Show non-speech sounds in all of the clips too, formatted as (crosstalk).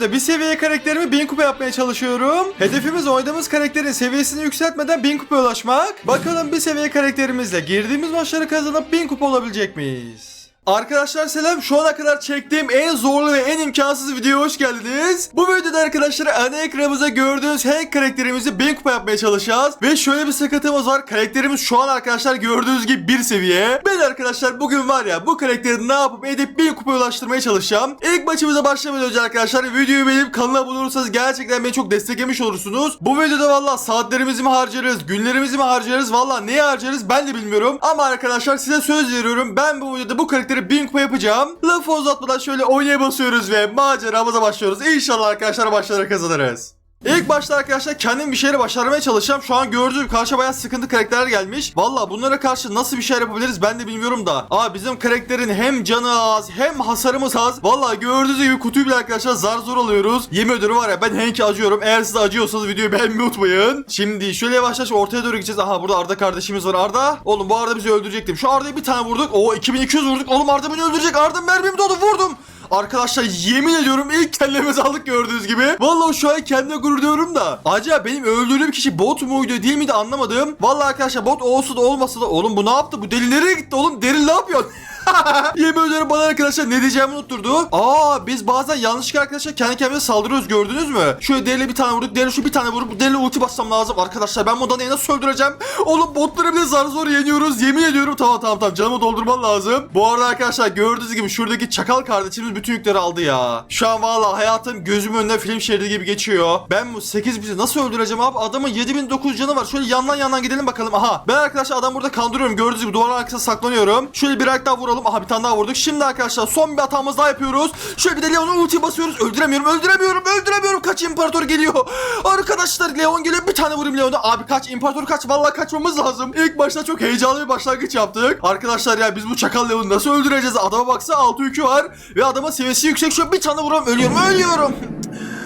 videoda bir seviye karakterimi 1000 kupa yapmaya çalışıyorum. Hedefimiz oynadığımız karakterin seviyesini yükseltmeden 1000 kupaya ulaşmak. Bakalım bir seviye karakterimizle girdiğimiz maçları kazanıp 1000 kupa olabilecek miyiz? Arkadaşlar selam. Şu ana kadar çektiğim en zorlu ve en imkansız videoya hoş geldiniz. Bu videoda arkadaşlar ana ekranımızda gördüğünüz Hank karakterimizi 1000 kupa yapmaya çalışacağız. Ve şöyle bir sıkıntımız var. Karakterimiz şu an arkadaşlar gördüğünüz gibi bir seviye. Ben arkadaşlar bugün var ya bu karakteri ne yapıp edip 1000 kupaya ulaştırmaya çalışacağım. İlk maçımıza başlamadan önce arkadaşlar videoyu beğenip kanala abone olursanız gerçekten beni çok desteklemiş olursunuz. Bu videoda valla saatlerimizi mi harcarız, günlerimizi mi harcarız valla neyi harcarız ben de bilmiyorum. Ama arkadaşlar size söz veriyorum ben bu videoda bu karakteri 1000 kupa yapacağım. Lafı uzatmadan şöyle oynaya basıyoruz ve maceramıza başlıyoruz. İnşallah arkadaşlar başları kazanırız. İlk başta arkadaşlar kendim bir şeyleri başarmaya çalışacağım. Şu an gördüğüm karşı bayağı sıkıntı karakterler gelmiş. Valla bunlara karşı nasıl bir şeyler yapabiliriz ben de bilmiyorum da. Aa bizim karakterin hem canı az hem hasarımız az. Valla gördüğünüz gibi kutuyu bile arkadaşlar zar zor alıyoruz. Yemin ediyorum var ya ben Hank'e acıyorum. Eğer siz acıyorsanız videoyu beğenmeyi unutmayın. Şimdi şöyle yavaş yavaş ortaya doğru gideceğiz. Aha burada Arda kardeşimiz var. Arda. Oğlum bu Arda bizi öldürecektim. Şu Arda'ya bir tane vurduk. Oo 2200 vurduk. Oğlum Arda beni öldürecek. Arda mermim dolu vurdum. Arkadaşlar yemin ediyorum ilk kellemizi aldık gördüğünüz gibi. Vallahi şu an kendime gurur diyorum da. Acaba benim öldürdüğüm kişi bot muydu değil miydi anlamadım. Vallahi arkadaşlar bot olsa da olmasa da oğlum bu ne yaptı? Bu deli nereye gitti oğlum? Deli ne yapıyorsun? (laughs) (laughs) Yemin ediyorum bana arkadaşlar ne diyeceğimi unutturdu. Aa biz bazen yanlışlıkla arkadaşlar kendi kendimize saldırıyoruz gördünüz mü? Şöyle deli bir tane vurduk. Deli şu bir tane vurup deli ulti bassam lazım. Arkadaşlar ben bu Dana'yı nasıl öldüreceğim? Oğlum botları bile zar zor yeniyoruz. Yemin ediyorum tamam tamam tamam canımı doldurman lazım. Bu arada arkadaşlar gördüğünüz gibi şuradaki çakal kardeşimiz bütün yükleri aldı ya. Şu an valla hayatım gözümün önünde film şeridi gibi geçiyor. Ben bu 8 bizi nasıl öldüreceğim abi? Adamın 7900 canı var. Şöyle yandan yandan gidelim bakalım. Aha ben arkadaşlar adam burada kandırıyorum. Gördüğünüz gibi duvarın arkasına saklanıyorum. Şöyle bir ayak daha vuralım. Aha bir tane daha vurduk. Şimdi arkadaşlar son bir hatamız daha yapıyoruz. Şöyle bir de Leon'un ulti basıyoruz. Öldüremiyorum, öldüremiyorum, öldüremiyorum. Kaç imparator geliyor. (laughs) Arkadaşlar Leon geliyor. Bir tane vurayım Leon'a. Abi kaç imparator kaç. Vallahi kaçmamız lazım. İlk başta çok heyecanlı bir başlangıç yaptık. Arkadaşlar ya biz bu çakal Leon'u nasıl öldüreceğiz? Adama baksa 6 yükü var. Ve adama seviyesi yüksek. Şöyle bir tane vuruyorum. Ölüyorum, ölüyorum. (laughs)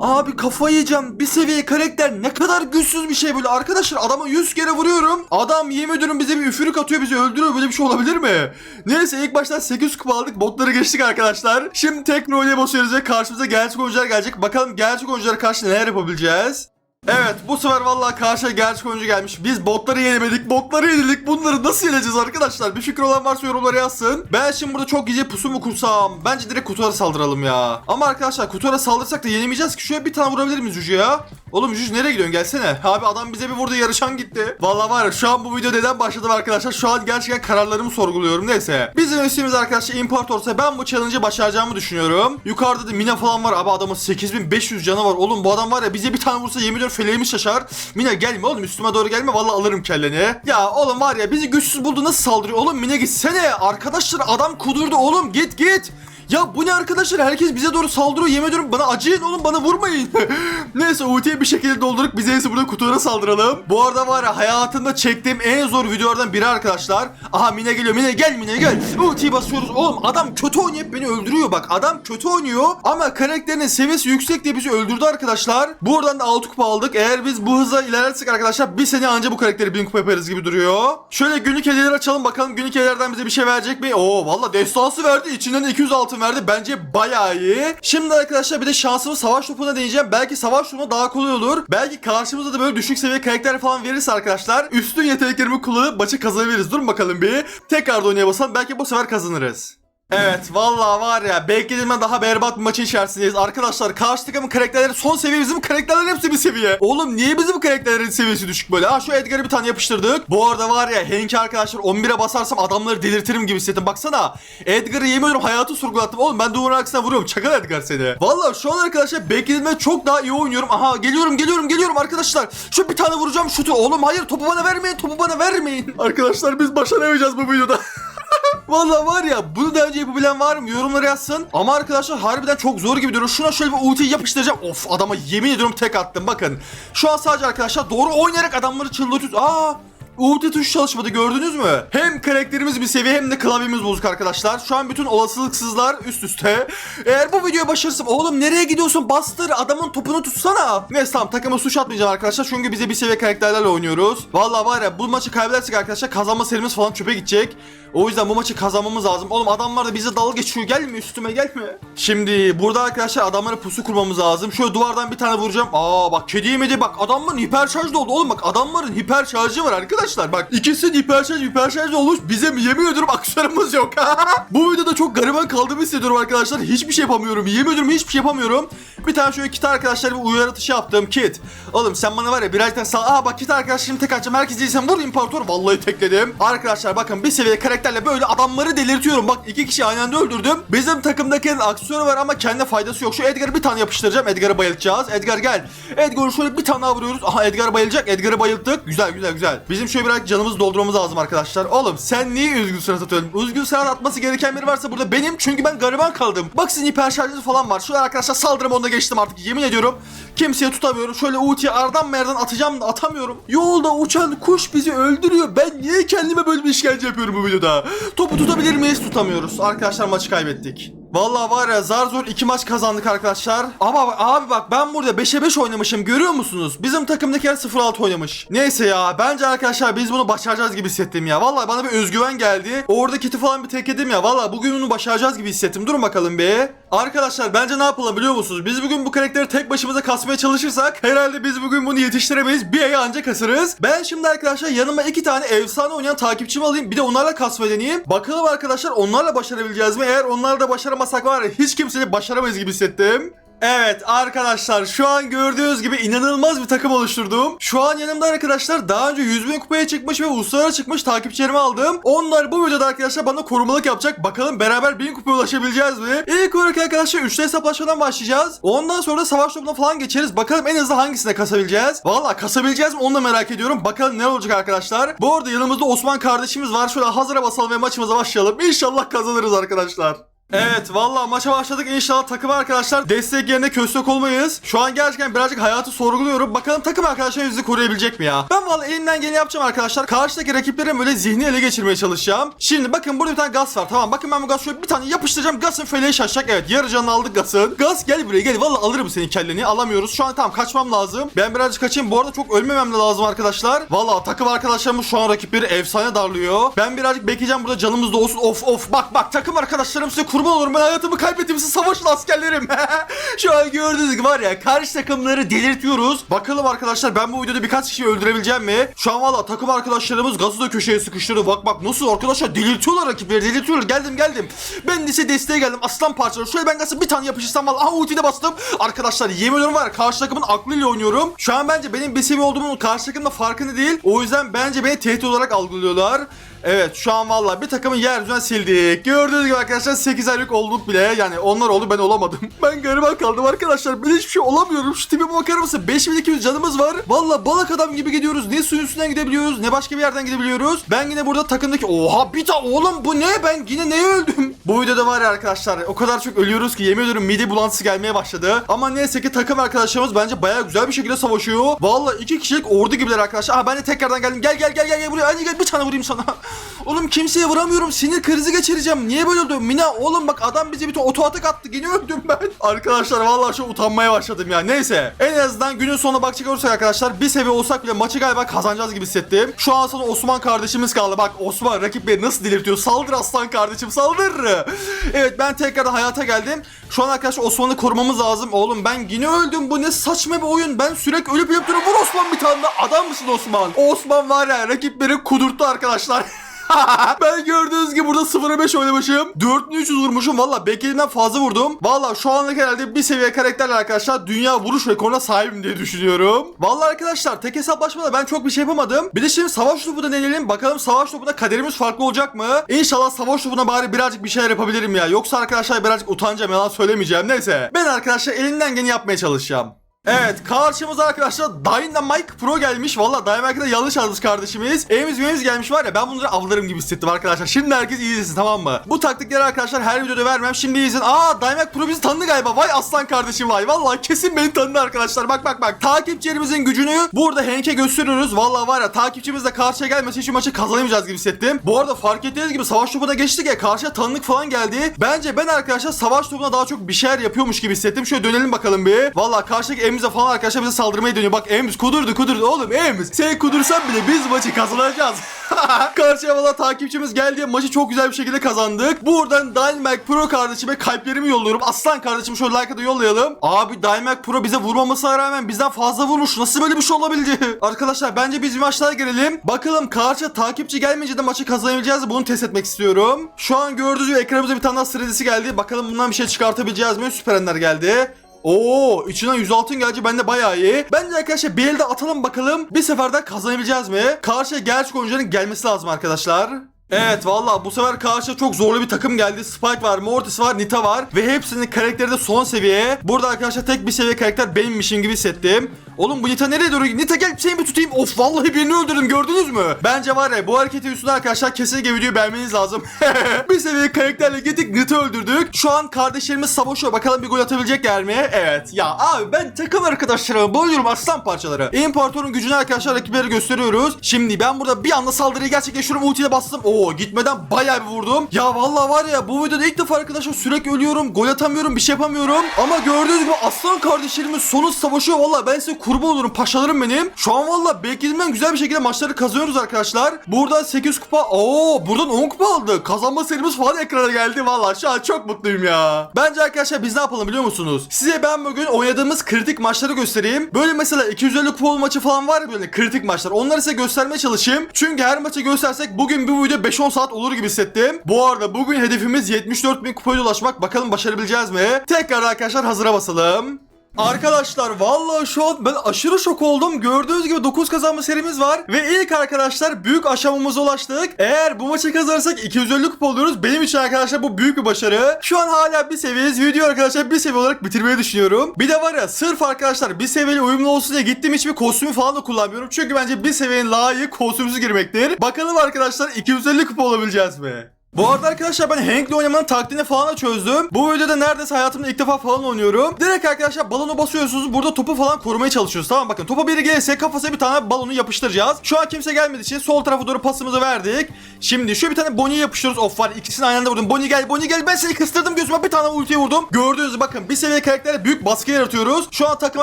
Abi kafayı yiyeceğim. Bir seviye karakter ne kadar güçsüz bir şey böyle. Arkadaşlar adama 100 kere vuruyorum. Adam yemin ediyorum bize bir üfürük atıyor bizi öldürüyor. Böyle bir şey olabilir mi? Neyse ilk baştan 800 kupa aldık. Botları geçtik arkadaşlar. Şimdi teknolojiye basıyoruz ve karşımıza gerçek oyuncular gelecek. Bakalım gerçek oyunculara karşı neler yapabileceğiz. Evet bu sefer vallahi karşıya gerçek oyuncu gelmiş. Biz botları yenemedik. Botları yenildik. Bunları nasıl yeneceğiz arkadaşlar? Bir fikir olan varsa yorumlara yazsın. Ben şimdi burada çok gizli pusu mu kursam? Bence direkt kutulara saldıralım ya. Ama arkadaşlar kutulara saldırsak da yenemeyeceğiz ki. Şöyle bir tane vurabilir miyiz Juju ya? Oğlum Juju nereye gidiyorsun? Gelsene. Abi adam bize bir vurdu yarışan gitti. Vallahi var ya şu an bu video neden başladım arkadaşlar? Şu an gerçekten kararlarımı sorguluyorum. Neyse. Bizim üstümüz arkadaşlar imparatorsa ben bu challenge'ı başaracağımı düşünüyorum. Yukarıda da Mina falan var. Abi adamın 8500 canı var. Oğlum bu adam var ya bize bir tane vursa yemin feleğimiz şaşar. Mina gelme oğlum üstüme doğru gelme. Vallahi alırım kelleni. Ya oğlum var ya bizi güçsüz buldu nasıl saldırıyor? Oğlum Mina gitsene. Arkadaşlar adam kudurdu oğlum git git. Ya bu ne arkadaşlar? Herkes bize doğru saldırıyor. Yemin ediyorum bana acıyın oğlum bana vurmayın. (laughs) Neyse ultiyi bir şekilde doldurup biz en burada kutulara saldıralım. Bu arada var ya hayatımda çektiğim en zor videolardan biri arkadaşlar. Aha Mine geliyor. Mine gel Mine gel. Ultiyi basıyoruz. Oğlum adam kötü oynayıp beni öldürüyor bak. Adam kötü oynuyor ama karakterinin seviyesi yüksek diye bizi öldürdü arkadaşlar. Buradan da 6 kupa aldık. Eğer biz bu hızla ilerlersek arkadaşlar bir sene anca bu karakteri 1000 kupa yaparız gibi duruyor. Şöyle günlük hediyeler açalım bakalım günlük hediyelerden bize bir şey verecek mi? Oo valla destansı verdi. İçinden 200 altın verdi. Bence bayağı iyi. Şimdi arkadaşlar bir de şansımı savaş topuna deneyeceğim. Belki savaş topuna daha kolay olur. Belki karşımızda da böyle düşük seviye karakter falan verirse arkadaşlar üstün yeteneklerimi kullanıp maçı kazanabiliriz. Durun bakalım bir. Tekrar da oynaya basalım. Belki bu sefer kazanırız. Evet vallahi var ya beklediğimden daha berbat bir maçın içerisindeyiz. Arkadaşlar karşı takımın karakterleri son seviye bizim karakterlerin hepsi bir seviye. Oğlum niye bizim karakterlerin seviyesi düşük böyle? Ha şu Edgar'ı bir tane yapıştırdık. Bu arada var ya Henki arkadaşlar 11'e basarsam adamları delirtirim gibi hissettim. Baksana Edgar'ı yemin ediyorum hayatı sorgulattım. Oğlum ben duvarın arkasına vuruyorum. Çakal Edgar seni. Vallahi şu an arkadaşlar beklediğimden çok daha iyi oynuyorum. Aha geliyorum geliyorum geliyorum arkadaşlar. Şu bir tane vuracağım şutu. Oğlum hayır topu bana vermeyin topu bana vermeyin. Arkadaşlar biz başaramayacağız bu videoda. (laughs) (laughs) Vallahi var ya bunu daha önce yapabilen var mı? Yorumlara yazsın. Ama arkadaşlar harbiden çok zor gibi duruyor. Şuna şöyle bir ulti yapıştıracağım. Of adama yemin ediyorum tek attım bakın. Şu an sadece arkadaşlar doğru oynayarak adamları çıldırtıyoruz. Aa Ulti tuşu çalışmadı gördünüz mü? Hem karakterimiz bir seviye hem de klavyemiz bozuk arkadaşlar. Şu an bütün olasılıksızlar üst üste. Eğer bu videoya başarırsam oğlum nereye gidiyorsun bastır adamın topunu tutsana. Neyse tamam takıma suç atmayacağım arkadaşlar çünkü bize bir seviye karakterlerle oynuyoruz. Vallahi var ya bu maçı kaybedersek arkadaşlar kazanma serimiz falan çöpe gidecek. O yüzden bu maçı kazanmamız lazım. Oğlum adamlar da bize dalga geçiyor. Gelme üstüme gelme. Şimdi burada arkadaşlar adamlara pusu kurmamız lazım. Şöyle duvardan bir tane vuracağım. Aa bak kedi yemedi bak adamların hiper şarjı oldu. Oğlum bak adamların hiper şarjı var arkadaşlar. Bak ikisi hiper şarj hiper şarj olmuş. Bize mi yemin ediyorum aksesuarımız yok. (laughs) bu videoda çok gariban kaldığımı hissediyorum arkadaşlar. Hiçbir şey yapamıyorum. Yemin ediyorum hiçbir şey yapamıyorum. Bir tane şöyle kit arkadaşlar bir uyarı atışı yaptım. Kit. Oğlum sen bana var ya tane sağ... Aa bak kit arkadaşlarım tek atacağım. Herkes değilsen vur imparator. Vallahi tekledim. Arkadaşlar bakın bir seviye karakterle böyle adamları delirtiyorum. Bak iki kişi aynı anda öldürdüm. Bizim takımdakinin aksiyonu var ama kendi faydası yok. Şu Edgar'ı bir tane yapıştıracağım. Edgar'ı bayıltacağız. Edgar gel. Edgar'ı şöyle bir tane daha vuruyoruz. Aha Edgar bayılacak. Edgar'ı bayılttık. Güzel güzel güzel. Bizim şöyle biraz canımızı doldurmamız lazım arkadaşlar. Oğlum sen niye üzgün surat atıyorsun? Üzgün surat atması gereken biri varsa burada benim. Çünkü ben gariban kaldım. Bak sizin hiper şarjınız falan var. Şöyle arkadaşlar saldırım onda geçtim artık. Yemin ediyorum. Kimseye tutamıyorum. Şöyle ultiyi aradan merdan atacağım da atamıyorum. Yolda uçan kuş bizi öldürüyor. Ben niye kendime böyle bir işkence yapıyorum bu videoda? Topu tutabilir miyiz? Tutamıyoruz. Arkadaşlar maçı kaybettik. Vallahi var ya zar zor iki maç kazandık arkadaşlar. Ama abi bak ben burada 5'e 5 oynamışım görüyor musunuz? Bizim takımdakiler 0-6 oynamış. Neyse ya bence arkadaşlar biz bunu başaracağız gibi hissettim ya. Vallahi bana bir özgüven geldi. Orada kiti falan bir tek ya. Vallahi bugün bunu başaracağız gibi hissettim. Durun bakalım be. Arkadaşlar bence ne yapalım biliyor musunuz? Biz bugün bu karakteri tek başımıza kasmaya çalışırsak herhalde biz bugün bunu yetiştiremeyiz. Bir aya anca kasarız. Ben şimdi arkadaşlar yanıma iki tane efsane oynayan takipçimi alayım. Bir de onlarla kasmayı deneyeyim. Bakalım arkadaşlar onlarla başarabileceğiz mi? Eğer onlarla da başaramasak var hiç kimseyi başaramayız gibi hissettim. Evet arkadaşlar şu an gördüğünüz gibi inanılmaz bir takım oluşturdum. Şu an yanımda arkadaşlar daha önce 100 bin kupaya çıkmış ve uluslararası çıkmış takipçilerimi aldım. Onlar bu videoda arkadaşlar bana korumalık yapacak. Bakalım beraber 1000 kupaya ulaşabileceğiz mi? İlk olarak arkadaşlar üçlü hesaplaşmadan başlayacağız. Ondan sonra da savaş topuna falan geçeriz. Bakalım en hızlı hangisine kasabileceğiz? Valla kasabileceğiz mi onu da merak ediyorum. Bakalım ne olacak arkadaşlar. Bu arada yanımızda Osman kardeşimiz var. Şöyle hazıra basalım ve maçımıza başlayalım. İnşallah kazanırız arkadaşlar. Evet vallahi maça başladık inşallah takım arkadaşlar destek yerine köstek olmayız. Şu an gerçekten birazcık hayatı sorguluyorum. Bakalım takım arkadaşlar bizi koruyabilecek mi ya? Ben vallahi elimden geleni yapacağım arkadaşlar. Karşıdaki rakiplerin böyle zihni ele geçirmeye çalışacağım. Şimdi bakın burada bir tane gaz var tamam. Bakın ben bu gaz şöyle bir tane yapıştıracağım. Gazın feleği şaşacak. Evet yarı canını aldık gazın. Gaz gel buraya gel. Vallahi alırım senin kelleni. Alamıyoruz. Şu an tamam kaçmam lazım. Ben birazcık kaçayım. Bu arada çok ölmemem de lazım arkadaşlar. Vallahi takım arkadaşlarımız şu an rakipleri efsane darlıyor. Ben birazcık bekleyeceğim burada canımız da olsun. Of of bak bak takım arkadaşlarım size kurban olurum. Ben hayatımı kaybettim. Siz savaşın askerlerim. (laughs) şu an gördüğünüz gibi var ya karşı takımları delirtiyoruz. Bakalım arkadaşlar ben bu videoda birkaç kişiyi öldürebileceğim mi? Şu an valla takım arkadaşlarımız gazı da köşeye sıkıştırdı. Bak bak nasıl arkadaşlar delirtiyorlar rakipleri delirtiyorlar. Geldim geldim. Ben size desteğe geldim. Aslan parçaları. Şöyle ben gazı bir tane yapışırsam valla aha ultiyi de bastım. Arkadaşlar yemin ediyorum var ya, karşı takımın aklıyla oynuyorum. Şu an bence benim bir seviye olduğumun karşı takımda farkında değil. O yüzden bence beni tehdit olarak algılıyorlar. Evet şu an valla bir takımın yeryüzünden sildik. Gördüğünüz gibi arkadaşlar 8 aylık olduk bile. Yani onlar oldu ben olamadım. (laughs) Ben gariban kaldım arkadaşlar. Ben hiçbir şey olamıyorum. Şu tipime bakar mısın? 5200 canımız var. Valla balak adam gibi gidiyoruz. Ne suyun üstünden gidebiliyoruz ne başka bir yerden gidebiliyoruz. Ben yine burada takımdaki... Oha bir ta oğlum bu ne? Ben yine neye öldüm? (laughs) Bu videoda var ya arkadaşlar o kadar çok ölüyoruz ki yemin ediyorum mide bulantısı gelmeye başladı. Ama neyse ki takım arkadaşlarımız bence baya güzel bir şekilde savaşıyor. Valla iki kişilik ordu gibiler arkadaşlar. Aha ben de tekrardan geldim. Gel gel gel gel gel buraya. Hadi gel bir tane vurayım sana. (laughs) Oğlum kimseye vuramıyorum. Sinir krizi geçireceğim. Niye böyle oldu? Mina oğlum bak adam bize bir oto atak attı. Yine öldüm ben. (laughs) Arkadaşlar vallahi şu utanmaya başladım ya. Neyse. En azından günün sonuna bakacak olursak arkadaşlar bir seviye olsak bile maçı galiba kazanacağız gibi hissettim. Şu an sonra Osman kardeşimiz kaldı. Bak Osman rakip beni nasıl delirtiyor. Saldır aslan kardeşim saldır. (laughs) Evet ben tekrardan hayata geldim. Şu an arkadaşlar Osman'ı korumamız lazım. Oğlum ben yine öldüm. Bu ne saçma bir oyun. Ben sürekli ölüp ölüp duruyorum. Vur Osman bir tane daha. Adam mısın Osman? Osman var ya rakipleri kudurttu arkadaşlar. (laughs) (laughs) ben gördüğünüz gibi burada 0'a 5 oynamışım. 4300 vurmuşum. Valla beklediğimden fazla vurdum. Valla şu anlık herhalde bir seviye karakterle arkadaşlar dünya vuruş rekoruna sahibim diye düşünüyorum. Valla arkadaşlar tek hesaplaşmada ben çok bir şey yapamadım. Bir de şimdi savaş topu da deneyelim. Bakalım savaş topunda kaderimiz farklı olacak mı? İnşallah savaş topuna bari birazcık bir şeyler yapabilirim ya. Yoksa arkadaşlar birazcık utanacağım yalan söylemeyeceğim. Neyse. Ben arkadaşlar elimden geleni yapmaya çalışacağım. Evet karşımıza arkadaşlar Dynamite Pro gelmiş. Valla Dynamite'da yanlış yazmış kardeşimiz. Evimiz memiz gelmiş var ya ben bunları avlarım gibi hissettim arkadaşlar. Şimdi herkes iyi izlesin tamam mı? Bu taktikleri arkadaşlar her videoda vermem. Şimdi izin. Aa Dynamite Pro bizi tanıdı galiba. Vay aslan kardeşim vay. Valla kesin beni tanıdı arkadaşlar. Bak bak bak. Takipçilerimizin gücünü burada Henk'e gösteriyoruz. Valla var ya takipçimiz de karşıya gelmese şu maçı kazanamayacağız gibi hissettim. Bu arada fark ettiğiniz gibi savaş topuna geçtik ya. Karşıya tanıdık falan geldi. Bence ben arkadaşlar savaş topuna daha çok bir şeyler yapıyormuş gibi hissettim. Şöyle dönelim bakalım bir. Valla karşıdaki Emiz'e falan arkadaşlar bize saldırmaya dönüyor. Bak Emiz kudurdu kudurdu. Oğlum Emiz sen kudursan bile biz maçı kazanacağız. (laughs) Karşıya valla takipçimiz geldi. Maçı çok güzel bir şekilde kazandık. Buradan Dynamax Pro kardeşime kalplerimi yolluyorum. Aslan kardeşim şöyle like'a da yollayalım. Abi Dynamax Pro bize vurmamasına rağmen bizden fazla vurmuş. Nasıl böyle bir şey olabildi? (laughs) Arkadaşlar bence biz bir maçlara girelim. Bakalım karşı takipçi gelmeyince de maçı kazanabileceğiz? Bunu test etmek istiyorum. Şu an gördüğünüz gibi ekranımıza bir tane daha geldi. Bakalım bundan bir şey çıkartabileceğiz mi? Süper Ender geldi. Oo içinden 100 altın gelecek bende bayağı iyi. Bence arkadaşlar bir elde atalım bakalım. Bir seferde kazanabileceğiz mi? Karşıya gerçek oyuncuların gelmesi lazım arkadaşlar. Evet valla bu sefer karşıya çok zorlu bir takım geldi. Spike var, Mortis var, Nita var ve hepsinin karakteri de son seviye. Burada arkadaşlar tek bir seviye karakter benimmişim gibi hissettim. Oğlum bu Nita nereye doğru? Nita gel seni bir tutayım. Of vallahi birini öldürdüm gördünüz mü? Bence var ya bu hareketi üstüne arkadaşlar kesinlikle videoyu beğenmeniz lazım. (laughs) bir seviye karakterle gittik Nita öldürdük. Şu an kardeşlerimiz savaşıyor. Bakalım bir gol atabilecekler mi? Evet. Ya abi ben takım arkadaşlarıma boyuyorum aslan parçaları. İmparatorun gücünü arkadaşlar rakiplere gösteriyoruz. Şimdi ben burada bir anda saldırıyı gerçekleştiriyorum. Ultiyle bastım. Oo gitmeden bayağı bir vurdum. Ya vallahi var ya bu videoda ilk defa arkadaşlar sürekli ölüyorum. Gol atamıyorum. Bir şey yapamıyorum. Ama gördüğünüz gibi aslan kardeşlerimiz sonu savaşıyor. Vallahi ben size kurban olurum. Paşalarım benim. Şu an vallahi beklediğimden güzel bir şekilde maçları kazanıyoruz arkadaşlar. Buradan 8 kupa. Oo buradan 10 kupa aldı. Kazanma serimiz falan ekrana geldi. Vallahi şu an çok mutluyum ya. Bence arkadaşlar biz ne yapalım biliyor musunuz? Size ben bugün oynadığımız kritik maçları göstereyim. Böyle mesela 250 kupa maçı falan var ya böyle kritik maçlar. Onları size göstermeye çalışayım. Çünkü her maçı göstersek bugün bu video 5-10 saat olur gibi hissettim. Bu arada bugün hedefimiz 74 bin kupaya ulaşmak. Bakalım başarabileceğiz mi? Tekrar arkadaşlar hazıra basalım. Arkadaşlar vallahi şu an ben aşırı şok oldum. Gördüğünüz gibi 9 kazanma serimiz var. Ve ilk arkadaşlar büyük aşamamıza ulaştık. Eğer bu maçı kazanırsak 250 kupa oluyoruz. Benim için arkadaşlar bu büyük bir başarı. Şu an hala bir seviyeyiz. Video arkadaşlar bir seviye olarak bitirmeyi düşünüyorum. Bir de var ya sırf arkadaşlar bir seviyeli uyumlu olsun diye gittim hiçbir kostümü falan da kullanmıyorum. Çünkü bence bir seviyenin layığı kostümsüz girmektir. Bakalım arkadaşlar 250 kupa olabileceğiz mi? Bu arada arkadaşlar ben Hank'le oynamanın taktiğini falan da çözdüm. Bu videoda neredeyse hayatımda ilk defa falan oynuyorum. Direkt arkadaşlar balonu basıyorsunuz. Burada topu falan korumaya çalışıyoruz. Tamam bakın topa biri gelirse kafasına bir tane balonu yapıştıracağız. Şu an kimse gelmediği için sol tarafa doğru pasımızı verdik. Şimdi şu bir tane Bonnie'yi yapıştırıyoruz. Of var ikisini aynı anda vurdum. Bonnie gel Bonnie gel ben seni kıstırdım gözüme bir tane ultiye vurdum. Gördüğünüz bakın bir seviye karakterle büyük baskı yaratıyoruz. Şu an takım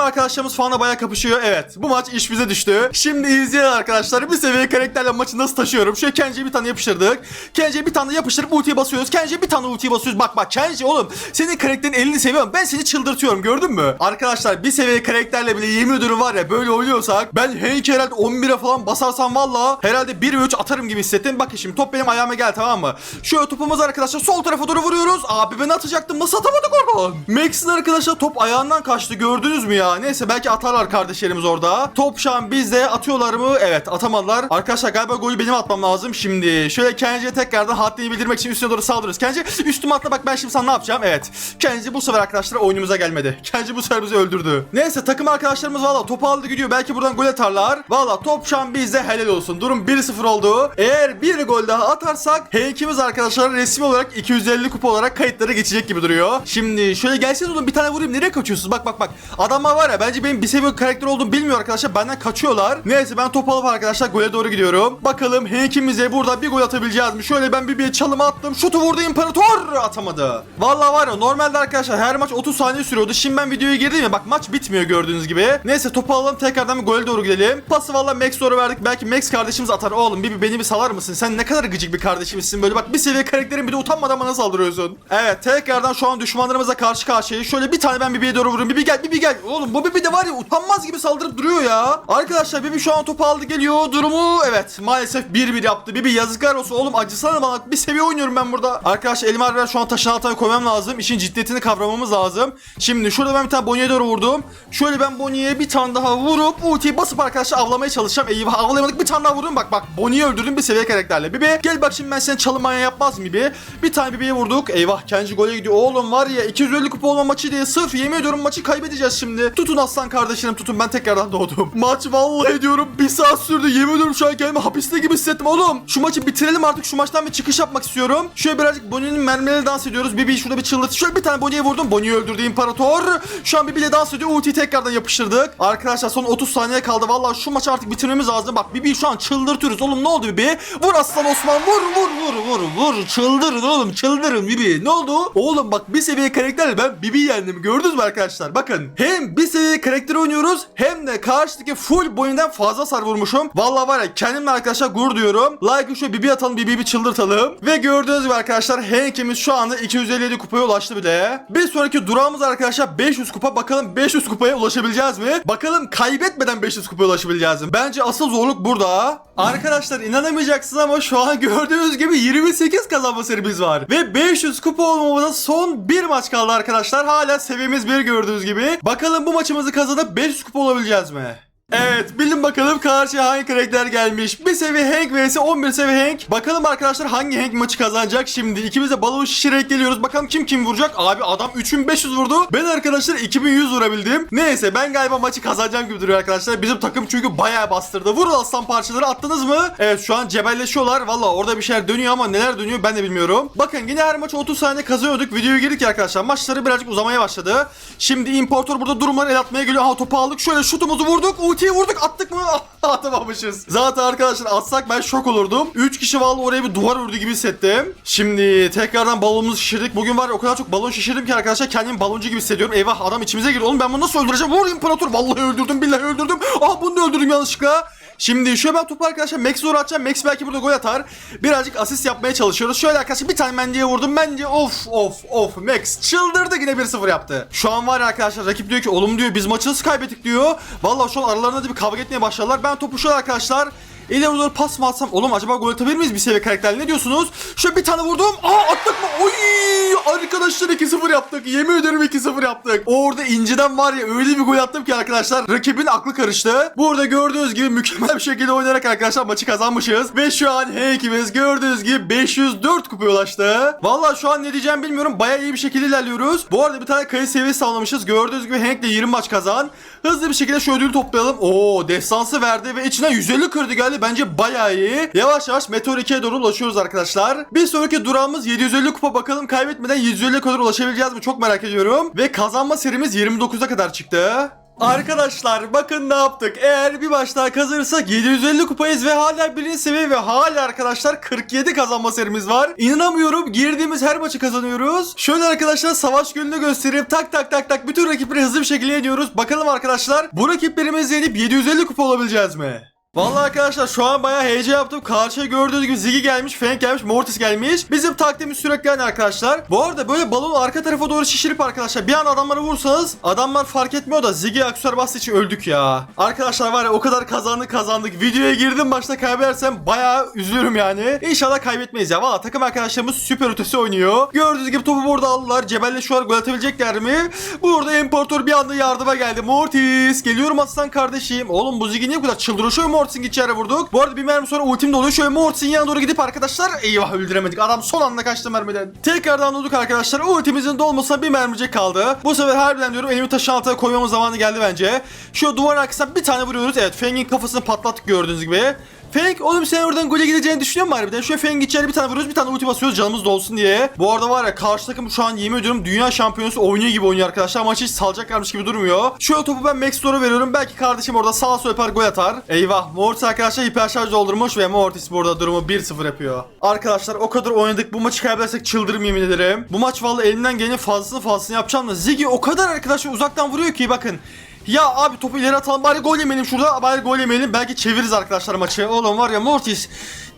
arkadaşlarımız falan da bayağı kapışıyor. Evet bu maç iş bize düştü. Şimdi izleyelim arkadaşlar bir seviye karakterle maçı nasıl taşıyorum. Şöyle Kenji'ye bir tane yapıştırdık. Kenji'ye bir tane yapıştırıp ultiye basıyoruz. Kenji'ye bir tane ultiye basıyoruz. Bak bak Kenji oğlum senin karakterin elini seviyorum. Ben seni çıldırtıyorum gördün mü? Arkadaşlar bir seviye karakterle bile yemin ediyorum var ya böyle oynuyorsak ben Hank herhalde 11'e falan basarsam valla herhalde 1 ve 3 atarım gibi hissettim. Bakın şimdi top benim ayağıma gel tamam mı? Şöyle topumuz arkadaşlar sol tarafa doğru vuruyoruz. Abi ben atacaktım nasıl atamadık oradan? Max'in arkadaşlar top ayağından kaçtı gördünüz mü ya? Neyse belki atarlar kardeşlerimiz orada. Top şu an bizde atıyorlar mı? Evet atamadılar. Arkadaşlar galiba golü benim atmam lazım. Şimdi şöyle Kenji'ye tekrardan haddini bildirmek için üstüne doğru saldırıyoruz. Kenji üstüme atla bak ben şimdi sana ne yapacağım? Evet. Kenji bu sefer arkadaşlar oyunumuza gelmedi. Kenji bu sefer bizi öldürdü. Neyse takım arkadaşlarımız valla topu aldı gidiyor. Belki buradan gol atarlar. Valla top şu an bizde helal olsun. Durum 1-0 oldu. Eğer bir gol daha atarsak Hank'imiz arkadaşlar resmi olarak 250 kupa olarak kayıtlara geçecek gibi duruyor. Şimdi şöyle gelseniz oğlum bir tane vurayım. Nereye kaçıyorsunuz? Bak bak bak. Adamlar var ya bence benim bir seviye karakter olduğumu bilmiyor arkadaşlar. Benden kaçıyorlar. Neyse ben topu alıp arkadaşlar gole doğru gidiyorum. Bakalım Hank'imize burada bir gol atabileceğiz mi? Şöyle ben bir bir çalıma attım. Şutu vurdu imparator atamadı. Vallahi var ya normalde arkadaşlar her maç 30 saniye sürüyordu. Şimdi ben videoya girdim ya bak maç bitmiyor gördüğünüz gibi. Neyse topu alalım tekrardan bir gole doğru gidelim. Pası valla Max doğru verdik. Belki Max kardeşimiz atar. Oğlum bir, bir beni bir salar mısın? Sen ne kadar gıcık bir kardeşimizsin böyle. Bak bir seviye karakterin bir de utanmadan bana saldırıyorsun. Evet tekrardan şu an düşmanlarımızla karşı karşıyayız. Şöyle bir tane ben Bibi'ye doğru vururum. Bibi gel Bibi gel. Oğlum bu Bibi de var ya utanmaz gibi saldırıp duruyor ya. Arkadaşlar Bibi şu an topu aldı geliyor. Durumu evet maalesef 1-1 yaptı. Bibi yazıklar olsun oğlum acısana bana. Bir seviye oynuyorum ben burada. Arkadaşlar elimi harbiden şu an taşın altına koymam lazım. İşin ciddiyetini kavramamız lazım. Şimdi şurada ben bir tane Bonnie'ye doğru vurdum. Şöyle ben Bonnie'ye bir tane daha vurup ultiyi basıp arkadaşlar avlamaya çalışacağım. Eyvah avlayamadık bir tane daha vurdum. Bak bak Bonnie'yi öldürdüm bir seviye karakterle. Bibi gel bak şimdi ben senin çalım manyağı yapmaz mı Bibi? Bir tane Bibi'ye vurduk. Eyvah Kenji gole gidiyor. Oğlum var ya 250 kupa olma maçı diye sırf yemin ediyorum maçı kaybedeceğiz şimdi. Tutun aslan kardeşlerim tutun ben tekrardan doğdum. (laughs) Maç vallahi diyorum bir saat sürdü. Yemin ediyorum şu an kendimi hapiste gibi hissettim oğlum. Şu maçı bitirelim artık şu maçtan bir çıkış yapmak istiyorum. Şöyle birazcık Bonnie'nin mermileri dans ediyoruz. Bibi şurada bir çıldırt. Şöyle bir tane Bonnie'ye vurdum. Bonnie'yi öldürdü imparator. Şu an Bibi ile dans ediyor. Ultiyi tekrardan yapıştırdık. Arkadaşlar son 30 saniye kaldı. Vallahi şu maçı artık bitirmemiz lazım. Bak Bibi'yi şu an çıldırtıyoruz. Oğlum ne oldu Bibi? Vur aslan Osman. Vur vur vur vur vur. Çıldırın oğlum çıldırın Bibi. Ne oldu? Oğlum bak bir seviye karakterle ben Bibi'yi yendim. Gördünüz mü arkadaşlar? Bakın. Hem bir seviye karakteri oynuyoruz hem de karşıdaki full boyundan fazla sar vurmuşum. Vallahi var ya kendimle arkadaşlar gurur duyuyorum. Like'ı şöyle Bibi atalım Bibi'yi bir çıldırtalım. Ve gördüğünüz gibi arkadaşlar Hank'imiz şu anda 257 kupaya ulaştı bile. Bir sonraki durağımız arkadaşlar 500 kupa. Bakalım 500 kupaya ulaşabileceğiz mi? Bakalım kaybetmeden 500 kupaya ulaşabileceğiz mi? Bence asıl zorluk burada. Arkadaşlar inanamayacaksınız ama şu an gördüğünüz gibi 28 kazanma serimiz var. Ve 500 kupa olmamıza son bir maç kaldı arkadaşlar. Hala seviyemiz bir gördüğünüz gibi. Bakalım bu maçımızı kazanıp 500 kupa olabileceğiz mi? Evet bilin bakalım karşıya hangi karakter gelmiş. Bir seviye Hank vs 11 seviye Hank. Bakalım arkadaşlar hangi Hank maçı kazanacak şimdi. İkimiz de balon şişirerek geliyoruz. Bakalım kim kim vuracak. Abi adam 3500 vurdu. Ben arkadaşlar 2100 vurabildim. Neyse ben galiba maçı kazanacağım gibi duruyor arkadaşlar. Bizim takım çünkü bayağı bastırdı. Vurun aslan parçaları attınız mı? Evet şu an cebelleşiyorlar. Valla orada bir şeyler dönüyor ama neler dönüyor ben de bilmiyorum. Bakın yine her maç 30 saniye kazanıyorduk. Videoya girdik arkadaşlar. Maçları birazcık uzamaya başladı. Şimdi importör burada durumları el atmaya geliyor. Aha topu aldık. Şöyle şutumuzu vurduk. Ultiyi vurduk. Attık mı? (laughs) Atamamışız. Zaten arkadaşlar atsak ben şok olurdum. 3 kişi vallahi oraya bir duvar ördü gibi hissettim. Şimdi tekrardan balonumuzu şişirdik. Bugün var ya o kadar çok balon şişirdim ki arkadaşlar kendimi baloncu gibi hissediyorum. Eyvah adam içimize girdi. Oğlum ben bunu nasıl öldüreceğim? Vur imparator. Vallahi öldürdüm. Billahi öldürdüm. Ah bunu da öldürdüm yanlışlıkla. Şimdi şöyle ben topu arkadaşlar Max'e doğru atacağım. Max belki burada gol atar. Birazcık asist yapmaya çalışıyoruz. Şöyle arkadaşlar bir tane Mendy'ye vurdum. Mendy of of of Max çıldırdı yine 1-0 yaptı. Şu an var ya arkadaşlar rakip diyor ki oğlum diyor biz maçı nasıl kaybettik diyor. Vallahi şu an aralarında da bir kavga etmeye başladılar. Ben topu şöyle arkadaşlar İleri doğru pas mı atsam? Oğlum acaba gol atabilir miyiz bir seviye karakterle? Ne diyorsunuz? Şöyle bir tane vurdum. Aa attık mı? Oy! Arkadaşlar 2-0 yaptık. Yemin ederim 2-0 yaptık. Orada inciden var ya öyle bir gol attım ki arkadaşlar. Rakibin aklı karıştı. Burada gördüğünüz gibi mükemmel bir şekilde oynayarak arkadaşlar maçı kazanmışız. Ve şu an Hank'imiz gördüğünüz gibi 504 kupaya ulaştı. Vallahi şu an ne diyeceğim bilmiyorum. Bayağı iyi bir şekilde ilerliyoruz. Bu arada bir tane kayıt seviyesi sağlamışız. Gördüğünüz gibi Hank de 20 maç kazan. Hızlı bir şekilde şu ödülü toplayalım. Oo destansı verdi ve içine 150 kredi geldi. Bence bayağı iyi. Yavaş yavaş Meteor 2'ye doğru ulaşıyoruz arkadaşlar. Bir sonraki durağımız 750 kupa bakalım kaybetmeden 750 kadar ulaşabileceğiz mi çok merak ediyorum. Ve kazanma serimiz 29'a kadar çıktı. Arkadaşlar bakın ne yaptık. Eğer bir maç daha kazanırsak 750 kupayız ve hala birinci seviye ve hala arkadaşlar 47 kazanma serimiz var. İnanamıyorum girdiğimiz her maçı kazanıyoruz. Şöyle arkadaşlar savaş gününü göstereyim. Tak tak tak tak bütün rakipleri hızlı bir şekilde yeniyoruz. Bakalım arkadaşlar bu rakiplerimizi yenip 750 kupa olabileceğiz mi? Vallahi arkadaşlar şu an bayağı heyecan yaptım. Karşıya gördüğünüz gibi Ziggy gelmiş, Frank gelmiş, Mortis gelmiş. Bizim taktiğimiz sürekli aynı arkadaşlar. Bu arada böyle balonu arka tarafa doğru şişirip arkadaşlar bir an adamları vursanız adamlar fark etmiyor da Ziggy aksesuar bastığı için öldük ya. Arkadaşlar var ya o kadar kazandık kazandık. Videoya girdim başta kaybedersem bayağı üzülürüm yani. İnşallah kaybetmeyiz ya. Valla takım arkadaşlarımız süper ötesi oynuyor. Gördüğünüz gibi topu burada aldılar. Cebelleşiyorlar gol atabilecekler mi? Burada importör bir anda yardıma geldi. Mortis geliyorum aslan kardeşim. Oğlum bu Ziggy niye bu kadar çıldırıyor? Şöyle Mortis'in içeri vurduk. Bu arada bir mermi sonra ultim doluyor. Şöyle Mortis'in yanına doğru gidip arkadaşlar eyvah öldüremedik. Adam son anda kaçtı mermiden. Tekrardan dolduk arkadaşlar. Ultimizin dolmasına bir mermicek kaldı. Bu sefer harbiden diyorum elimi taşın altına koymamız zamanı geldi bence. Şu duvar arkasına bir tane vuruyoruz. Evet Feng'in kafasını patlattık gördüğünüz gibi. Feng oğlum sen oradan gole gideceğini düşünüyor musun harbiden? Şöyle Feng içeri bir tane vuruyoruz bir tane ulti basıyoruz canımız dolsun diye. Bu arada var ya karşı takım şu an yemin ediyorum dünya şampiyonası oynuyor gibi oynuyor arkadaşlar. Maçı hiç salacaklarmış gibi durmuyor. Şöyle topu ben Max Store'a veriyorum. Belki kardeşim orada sağ sol yapar gol atar. Eyvah Mortis arkadaşlar hiper şarj doldurmuş ve Mortis burada durumu 1-0 yapıyor. Arkadaşlar o kadar oynadık bu maçı kaybedersek çıldırırım yemin ederim. Bu maç vallahi elimden gelenin fazlasını fazlasını yapacağım da Ziggy o kadar arkadaşlar uzaktan vuruyor ki bakın. Ya abi topu ileri atalım bari gol yemeyelim şurada bari gol yemeyelim belki çeviririz arkadaşlar maçı. Oğlum var ya Mortis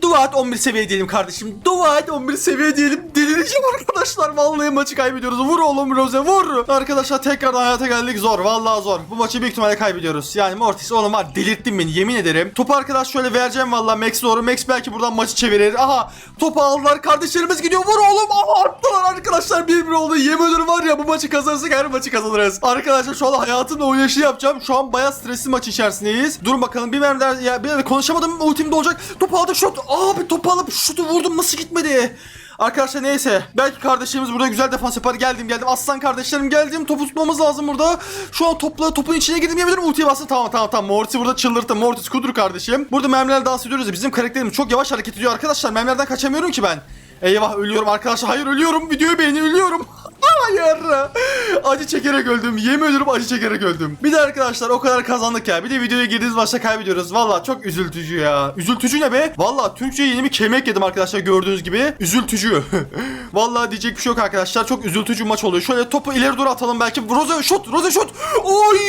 dua et 11 seviye diyelim kardeşim. Dua et 11 seviye diyelim. Delireceğim arkadaşlar. Vallahi maçı kaybediyoruz. Vur oğlum Rose vur. Arkadaşlar tekrardan hayata geldik. Zor. Vallahi zor. Bu maçı büyük ihtimalle kaybediyoruz. Yani Mortis oğlum var delirttin beni yemin ederim. Topu arkadaş şöyle vereceğim vallahi Max doğru. Max belki buradan maçı çevirir. Aha topu aldılar. Kardeşlerimiz gidiyor. Vur oğlum. Aha attılar arkadaşlar. 1-1 oldu. Yemin ederim var ya bu maçı kazanırsak her maçı kazanırız. Arkadaşlar şu an hayatımda oynayışı yapacağım. Şu an bayağı stresli maç içerisindeyiz. Durun bakalım bir mermi ya bir konuşamadım ultim olacak. Topu aldık şut. Abi topu alıp şutu vurdum nasıl gitmedi? Arkadaşlar neyse belki kardeşlerimiz burada güzel defans yapar geldim geldim aslan kardeşlerim geldim topu tutmamız lazım burada şu an topla topun içine girdim yemin ultiye bastım tamam tamam tamam Mortis'i burada çıldırttım Mortis kudur kardeşim burada mermiler dans ediyoruz bizim karakterimiz çok yavaş hareket ediyor arkadaşlar mermilerden kaçamıyorum ki ben Eyvah ölüyorum arkadaşlar hayır ölüyorum videoyu beğenin ölüyorum (laughs) Hayır. Acı çekerek öldüm. Yemin ediyorum acı çekerek öldüm. Bir de arkadaşlar o kadar kazandık ya. Bir de videoya girdiğiniz başta kaybediyoruz. Valla çok üzültücü ya. Üzültücü ne be? Valla Türkçe'ye yeni bir kemek yedim arkadaşlar gördüğünüz gibi. Üzültücü. (laughs) Valla diyecek bir şey yok arkadaşlar. Çok üzültücü maç oluyor. Şöyle topu ileri doğru atalım belki. Roze şut. Roze şut. Oy!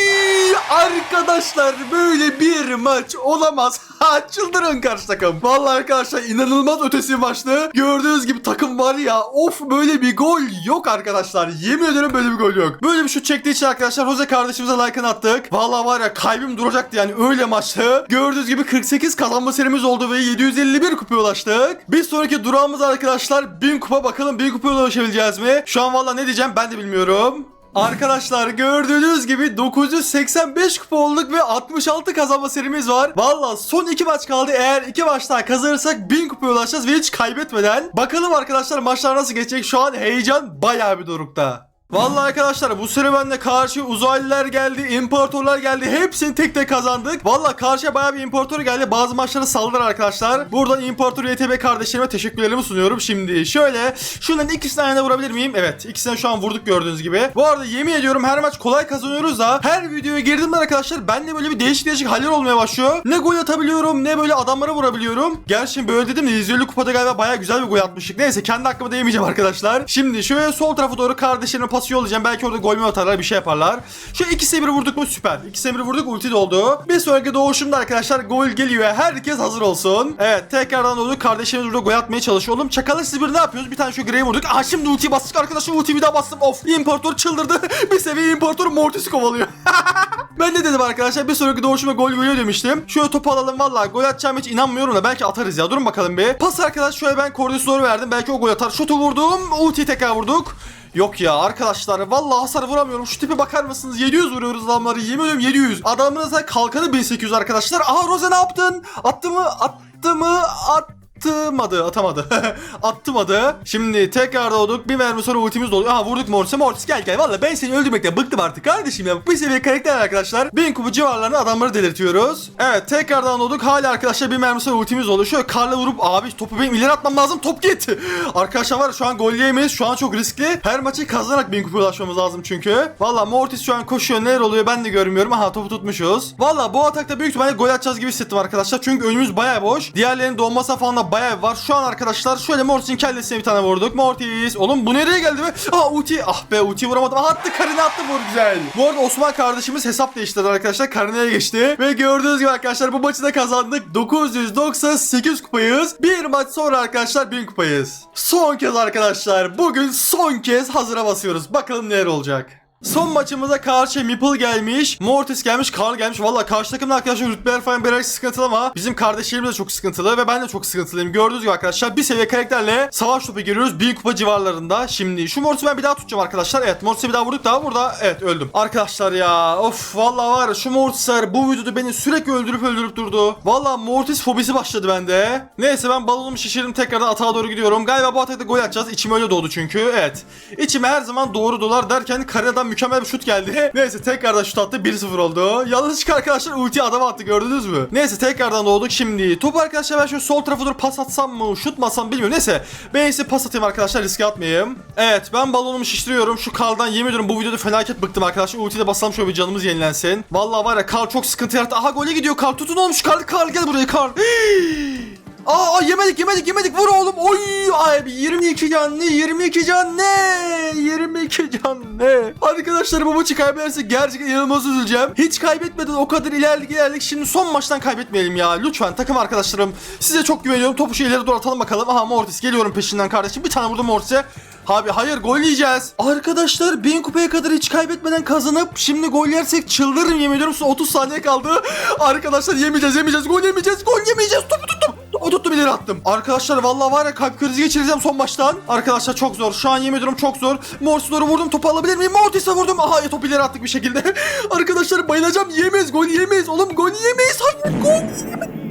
Arkadaşlar böyle bir maç olamaz. Ha (laughs) çıldırın karşı takım. Valla arkadaşlar inanılmaz ötesi maçtı. Gördüğünüz gibi takım var ya. Of böyle bir gol yok arkadaşlar. Yemin ederim böyle bir gol yok. Böyle bir şut çektiği için arkadaşlar Jose kardeşimize like'ını attık. Valla var ya kalbim duracaktı yani öyle maçtı. Gördüğünüz gibi 48 kazanma serimiz oldu ve 751 kupaya ulaştık. Bir sonraki durağımız arkadaşlar 1000 kupa bakalım 1000 kupaya ulaşabileceğiz mi? Şu an valla ne diyeceğim ben de bilmiyorum. Arkadaşlar gördüğünüz gibi 985 kupa ve 66 kazanma serimiz var. Valla son 2 maç kaldı. Eğer 2 maç daha kazanırsak 1000 kupaya ulaşacağız ve hiç kaybetmeden. Bakalım arkadaşlar maçlar nasıl geçecek? Şu an heyecan bayağı bir dorukta. Vallahi arkadaşlar bu serüvende karşı uzaylılar geldi, imparatorlar geldi. Hepsini tek tek kazandık. Vallahi karşıya bayağı bir imparator geldi. Bazı maçları saldılar arkadaşlar. Buradan imparator YTB kardeşlerime teşekkürlerimi sunuyorum. Şimdi şöyle şunların ikisini aynı vurabilir miyim? Evet ikisini şu an vurduk gördüğünüz gibi. Bu arada yemin ediyorum her maç kolay kazanıyoruz da her videoya girdiğimde arkadaşlar bende böyle bir değişik değişik haller olmaya başlıyor. Ne gol atabiliyorum ne böyle adamlara vurabiliyorum. Gerçi böyle dedim de 150 kupada galiba bayağı güzel bir gol atmıştık. Neyse kendi hakkımı değmeyeceğim arkadaşlar. Şimdi şöyle sol tarafa doğru kardeşlerime pas yollayacağım. Belki orada gol mü atarlar bir şey yaparlar. Şu ikisi bir vurduk mu süper. İkisi bir vurduk ulti de oldu. Bir sonraki doğuşumda arkadaşlar gol geliyor. Herkes hazır olsun. Evet tekrardan oldu. Kardeşlerimiz burada gol atmaya çalışıyor. Oğlum çakalı siz bir ne yapıyoruz? Bir tane şu grey vurduk. Aha şimdi ultiyi bastık arkadaşlar. Ultiyi bir daha bastım. Of. İmparator çıldırdı. (laughs) bir seviye imparator Mortis'i kovalıyor. (laughs) Ben ne dedim arkadaşlar bir sonraki doğuşuma gol geliyor demiştim. Şöyle topu alalım valla gol atacağım hiç inanmıyorum da belki atarız ya durun bakalım bir. Pas arkadaş şöyle ben koordinatörü verdim belki o gol atar. Şutu vurdum ultiyi tekrar vurduk. Yok ya arkadaşlar vallahi hasar vuramıyorum. Şu tipe bakar mısınız? 700 vuruyoruz adamları. Yemin ediyorum 700. Adamınıza kalkanı 1800 arkadaşlar. Aha Rose ne yaptın? Attı mı? Attı mı? Attı atmadı atamadı. (laughs) Atmadı şimdi tekrar doğduk. Bir mermi sonra ultimiz doldu aha vurduk Mortis'e. Mortis gel gel. Valla ben seni öldürmekten bıktım artık kardeşim ya. Bir seviye karakter arkadaşlar. Bin kubu civarlarında adamları delirtiyoruz. Evet tekrardan doğduk. Hala arkadaşlar bir mermi sonra ultimiz oldu şöyle karla vurup abi topu benim ileri atmam lazım top git. (laughs) Arkadaşlar var şu an gol yiyemeyiz şu an çok riskli. Her maçı kazanarak bin kupaya ulaşmamız lazım çünkü. Valla Mortis şu an koşuyor. Neler oluyor ben de görmüyorum. Aha topu tutmuşuz. Valla bu atakta büyük ihtimalle gol atacağız gibi hissettim arkadaşlar. Çünkü önümüz bayağı boş. Diğerlerinin donmasa falan da bayağı var. Şu an arkadaşlar şöyle Mortis'in kellesine bir tane vurduk. Mortis. Oğlum bu nereye geldi be? Aa ulti. Ah be ulti vuramadım. Aha attı karine attı vur güzel. Bu arada Osman kardeşimiz hesap değiştirdi arkadaşlar. Karineye geçti. Ve gördüğünüz gibi arkadaşlar bu maçı da kazandık. 998 kupayız. Bir maç sonra arkadaşlar 1000 kupayız. Son kez arkadaşlar. Bugün son kez hazıra basıyoruz. Bakalım neler olacak. Son maçımıza karşı Meeple gelmiş, Mortis gelmiş, Karl gelmiş. Valla karşı takımda arkadaşlar rütbeler falan birazcık sıkıntılı ama bizim kardeşlerimiz de çok sıkıntılı ve ben de çok sıkıntılıyım. Gördüğünüz gibi arkadaşlar bir seviye karakterle savaş topu giriyoruz. Bir kupa civarlarında. Şimdi şu Mortis'i ben bir daha tutacağım arkadaşlar. Evet Mortis'i bir daha vurduk daha burada. Evet öldüm. Arkadaşlar ya of valla var şu Mortis'ler bu videoda beni sürekli öldürüp öldürüp durdu. Valla Mortis fobisi başladı bende. Neyse ben balonumu şişirdim tekrardan atağa doğru gidiyorum. Galiba bu atakta gol atacağız. İçim öyle doğdu çünkü. Evet. İçime her zaman doğru dolar derken kareden mükemmel bir şut geldi. Neyse tekrardan şut attı 1-0 oldu. Yanlışlıkla arkadaşlar ulti adam attı gördünüz mü? Neyse tekrardan doğduk şimdi. Topu arkadaşlar ben şöyle sol tarafa doğru pas atsam mı şut mu atsam bilmiyorum. Neyse ben ise pas atayım arkadaşlar riske atmayayım. Evet ben balonumu şişiriyorum. Şu Karl'dan yemin ediyorum bu videoda felaket bıktım arkadaşlar. Ultiyle basalım şöyle bir canımız yenilensin. Vallahi var ya Karl çok sıkıntı yarattı. Aha gole gidiyor Karl tutun olmuş Karl Karl gel buraya Karl. Aa aa, yemedik yemedik yemedik vur oğlum. Oy ay 22 can ne 22 can ne 22 can ne. Arkadaşlar bu maçı kaybedersek gerçekten inanılmaz üzüleceğim. Hiç kaybetmeden o kadar ilerledik ilerledik. Şimdi son maçtan kaybetmeyelim ya. Lütfen takım arkadaşlarım size çok güveniyorum. Topu şu ileri doğru atalım bakalım. Aha Mortis geliyorum peşinden kardeşim. Bir tane vurdum Mortis'e. Abi hayır gol yiyeceğiz. Arkadaşlar 1000 kupaya kadar hiç kaybetmeden kazanıp şimdi gol yersek çıldırırım yemin ediyorum. Son 30 saniye kaldı. Arkadaşlar yemeyeceğiz yemeyeceğiz gol yemeyeceğiz gol yemeyeceğiz. Topu tuttum. Topu tuttum ileri attım. Arkadaşlar vallahi var ya kalp krizi geçireceğim son maçtan. Arkadaşlar çok zor. Şu an yemin ediyorum çok zor. Mortis'e vurdum topu alabilir miyim? Mortis'e vurdum. Aha ya topu ileri attık bir şekilde. (laughs) Arkadaşlar bayılacağım. Yemeyiz gol yemeyiz. Oğlum gol yemeyiz. Hayır gol yemeyiz.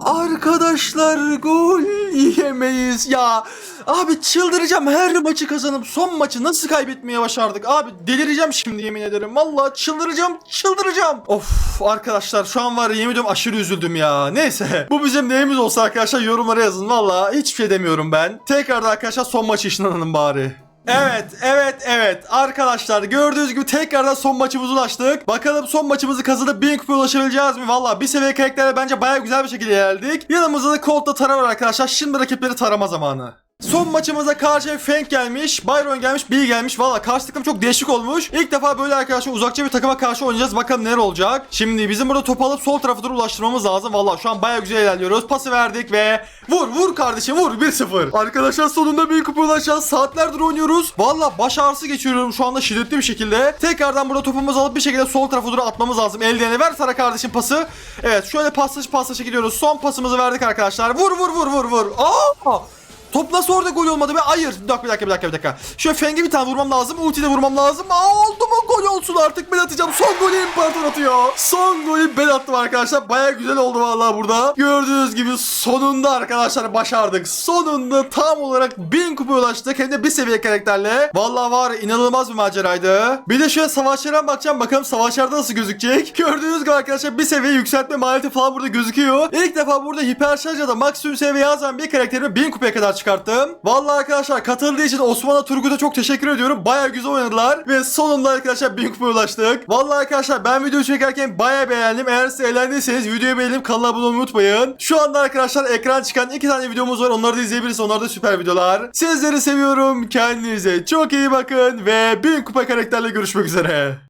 Arkadaşlar gol yiyemeyiz ya. Abi çıldıracağım her maçı kazanıp son maçı nasıl kaybetmeye başardık? Abi delireceğim şimdi yemin ederim. Vallahi çıldıracağım çıldıracağım. Of arkadaşlar şu an var yemin ediyorum aşırı üzüldüm ya. Neyse bu bizim neyimiz olsa arkadaşlar yorumlara yazın. Vallahi hiçbir şey demiyorum ben. Tekrardan arkadaşlar son maçı işinlenelim bari. Evet, evet, evet. Arkadaşlar gördüğünüz gibi tekrardan son maçımıza ulaştık. Bakalım son maçımızı kazanıp 1000 kupaya ulaşabileceğiz mi? Valla bir seviye karakterle bence bayağı güzel bir şekilde ilerledik. Yanımızda da Colt'la Tara arkadaşlar. Şimdi rakipleri tarama zamanı. Son maçımıza karşı Feng gelmiş, Byron gelmiş, Bill gelmiş. Valla karşı takım çok değişik olmuş. İlk defa böyle arkadaşlar uzakça bir takıma karşı oynayacağız. Bakalım neler olacak. Şimdi bizim burada topu alıp sol tarafa doğru ulaştırmamız lazım. Valla şu an baya güzel ilerliyoruz. Pası verdik ve vur vur kardeşim vur 1-0. Arkadaşlar sonunda bir kupa ulaşacağız. Saatlerdir oynuyoruz. Valla baş ağrısı geçiriyorum şu anda şiddetli bir şekilde. Tekrardan burada topumuzu alıp bir şekilde sol tarafa doğru atmamız lazım. Eldiveni ver Sara kardeşim pası. Evet şöyle paslaşa paslaşa gidiyoruz. Son pasımızı verdik arkadaşlar. Vur vur vur vur vur. Aa! Top nasıl orada gol olmadı be? Hayır. Bir dakika bir dakika bir dakika bir dakika. Şöyle Feng'e bir tane vurmam lazım. Ulti de vurmam lazım. Aa oldu mu? Gol olsun artık. Ben atacağım. Son golü İmparator atıyor. Son golü ben attım arkadaşlar. Baya güzel oldu vallahi burada. Gördüğünüz gibi sonunda arkadaşlar başardık. Sonunda tam olarak 1000 kupa ulaştık. Hem de bir seviye karakterle. Vallahi var inanılmaz bir maceraydı. Bir de şöyle savaşlara bakacağım. Bakalım savaşlarda nasıl gözükecek. Gördüğünüz gibi arkadaşlar bir seviye yükseltme maliyeti falan burada gözüküyor. İlk defa burada hiper şarj ya da maksimum seviye yazan bir karakterimi 1000 kupaya kadar çıkarttım. Vallahi arkadaşlar katıldığı için Osman'a Turgut'a çok teşekkür ediyorum. Baya güzel oynadılar. Ve sonunda arkadaşlar 1000 kupaya ulaştık. Vallahi arkadaşlar ben videoyu çekerken baya beğendim. Eğer siz eğlendiyseniz videoyu beğenip kanala abone olmayı unutmayın. Şu anda arkadaşlar ekran çıkan iki tane videomuz var. Onları da izleyebilirsiniz. Onlar da süper videolar. Sizleri seviyorum. Kendinize çok iyi bakın. Ve 1000 kupa karakterle görüşmek üzere.